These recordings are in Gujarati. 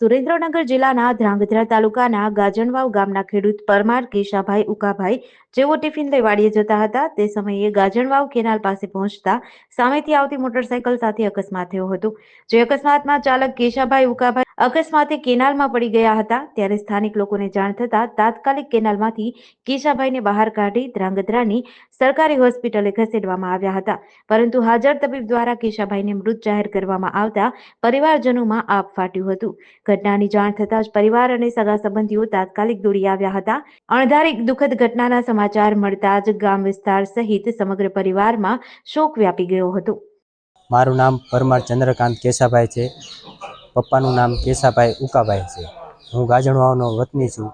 સુરેન્દ્રનગર જિલ્લાના ધ્રાંગધ્રા તાલુકાના ગાજણવાવ ગામના ખેડૂત પરમાર કેશાભાઈ ઉકાભાઈ જેઓ ટિફિન લઈ વાડીએ જતા હતા, તે સમયે ગાજણવાવ કેનાલ પાસે પહોંચતા સામેથી આવતી મોટરસાયકલ સાથે અકસ્માત થયો હતો. જે અકસ્માતમાં ચાલક કેશાભાઈ ઉકાભાઈ અકસ્માતે કેનાલમાં પડી ગયા હતા. ત્યારે સ્થાનિક લોકોને જાણ થતા તાત્કાલિક કેનાલમાંથી કેશાભાઈને બહાર કાઢી ધ્રાંગધ્રાની સરકારી હોસ્પિટલે ખસેડવામાં આવ્યા હતા. પરંતુ હાજર તબીબ દ્વારા કેશાભાઈને મૃત જાહેર કરવામાં આવતા પરિવારજનોમાં આપ ફાટ્યું હતું. ઘટનાની જાણ થતાં જ પરિવાર અને સગા સંબંધીઓ તાત્કાલિક દોડી આવ્યા હતા. અણધારી દુઃખદ ઘટનાના સમાચાર મળતા જ ગામ વિસ્તાર સહિત સમગ્ર પરિવારમાં શોક વ્યાપી ગયો હતો. મારું નામ પરમાર ચંદ્રકાંત કેશાભાઈ છે. પપ્પાનું નામ કેશાભાઈ ઉકાભાઈ છે. હું ગાજણવાવનો વતની છું.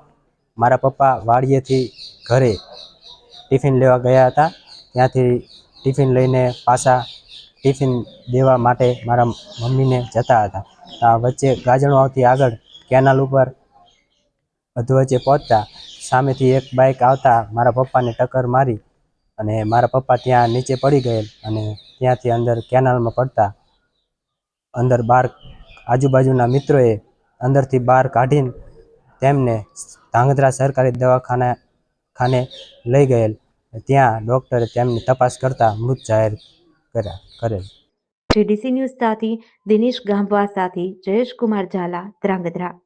મારા પપ્પા વાડીએથી ઘરે ટિફિન લેવા ગયા હતા. ત્યાંથી ટિફિન લઈને પાછા ટિફિન દેવા માટે મારા મમ્મીને જતા હતા. આ વચ્ચે ગાજણવાવથી આગળ કેનાલ ઉપર અધવચ્ચે પહોંચતા, સામેથી એક બાઇક આવતા મારા પપ્પાને ટક્કર મારી અને મારા પપ્પા ત્યાં નીચે પડી ગયેલ અને ત્યાંથી અંદર કેનાલમાં પડતા, અંદર બહાર આજુબાજુના મિત્રોએ અંદરથી બહાર કાઢીને તેમને ધાંગધ્રા સરકારી દવાખાના, ખાને લઈ ગયેલ. ત્યાં ડૉક્ટરે તેમની તપાસ કરતા મૃત જાહેર કર્યા, કરેલ. જીડીસી ન્યૂઝ સાથે દિનેશ ગામવા સાથે જયેશ કુમાર ઝાલા, ધ્રાંગધ્રા.